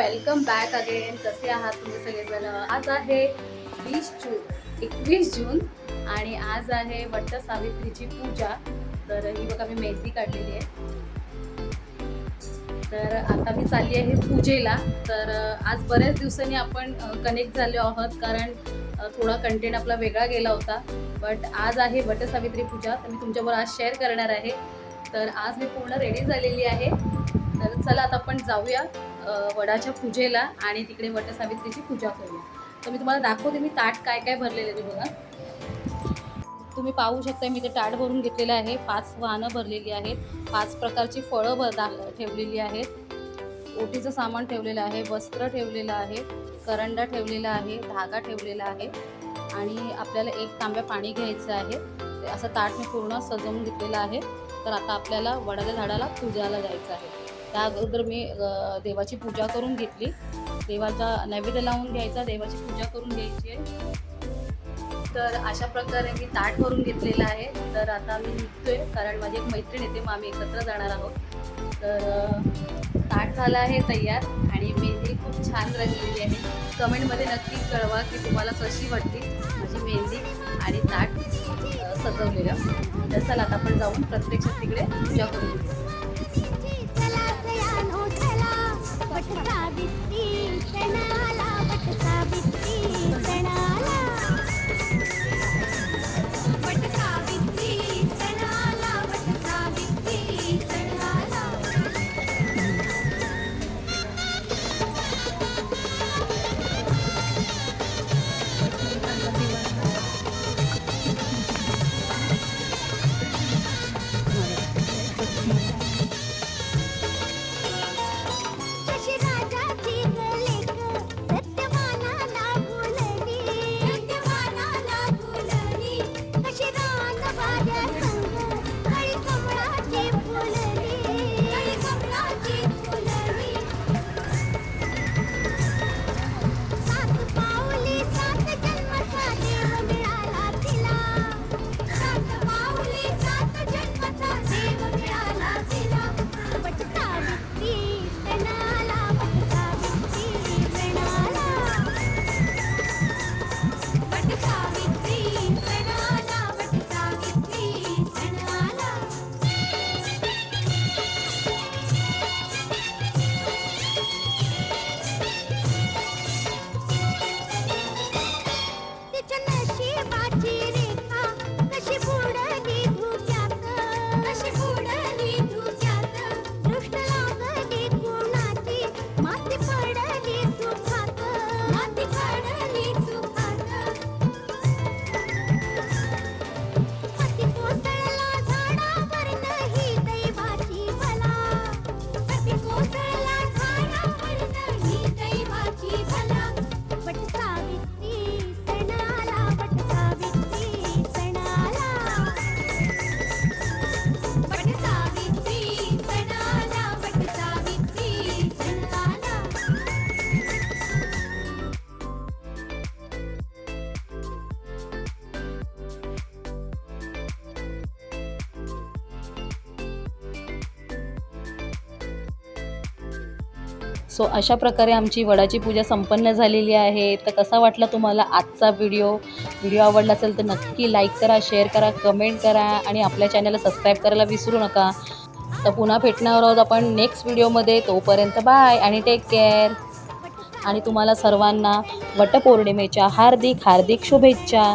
Welcome back again कसे आहात तुम्ही सगळेजण? आज आहे वीस जून एकवीस जून आणि आज आहे वट्ट सावित्रीची पूजा. तर ही बघा मी मेहंदी काढलेली आहे. तर आता मी चालली आहे पूजेला. तर आज बऱ्याच दिवसांनी आपण कनेक्ट झालो आहोत कारण थोडा कंटेंट आपला वेगळा गेला होता. बट आज आहे वटसावित्री पूजा. तर मी तुमच्याबरोबर आज शेअर करणार आहे. तर आज मी पूर्ण रेडी झालेली आहे. तर चला आता आपण जाऊया वडाच्या पूजेला आणि तिकडे वटसावित्रीची पूजा करूया. तर मी तुम्हाला दाखवते मी ताट काय काय भरलेले ते बघा. तुम्ही पाहू शकता मी ते ताट भरून घेतलेलं आहे. पाच वाहनं भरलेली आहेत. पाच प्रकारची फळं भर ठेवलेली आहेत. ओटीचं सामान ठेवलेलं आहे वस्त्र ठेवलेलं आहे करंडा ठेवलेला आहे धागा ठेवलेला आहे आणि आपल्याला एक तांब्या पाणी घ्यायचं आहे. असं ताट मी पूर्ण सजवून घेतलेलं आहे. तर आता आपल्याला वडाच्या झाडाला पूजाला जायचं आहे. त्या अगोदर मी देवाची पूजा करून घेतली. देवाचा नैवेद्य लावून घ्यायचा देवाची पूजा करून घ्यायची आहे. तर अशा प्रकारे मी ताट भरून घेतलेलं आहे. तर आता मी निघतोय कारण माझी एक मैत्रीण येते मग आम्ही एकत्र जाणार आहोत. तर ताट झालं आहे तयार आणि मेहंदी खूप छान रंगलेली आहे. कमेंटमध्ये नक्की कळवा की तुम्हाला कशी वाटली माझी मेहंदी आणि ताट सजवलेलं. तर चला आता आपण जाऊन प्रत्यक्षात तिकडे पूजा करून वट सावित्री सणाला वट सो अशा प्रकारे आमची वडाची पूजा संपन्न झालेली आहे. तर कसा वाटला तुम्हाला आजचा व्हिडिओ व्हिडिओ आवडला असेल तर नक्की लाईक करा शेअर करा कमेंट करा आणि आपल्या चॅनलला सबस्क्राईब करायला विसरू नका. तर पुन्हा भेटणार आहोत आपण नेक्स्ट व्हिडिओमध्ये तोपर्यंत बाय आणि टेक केअर आणि तुम्हाला सर्वांना वटपौर्णिमेच्या हार्दिक हार्दिक शुभेच्छा.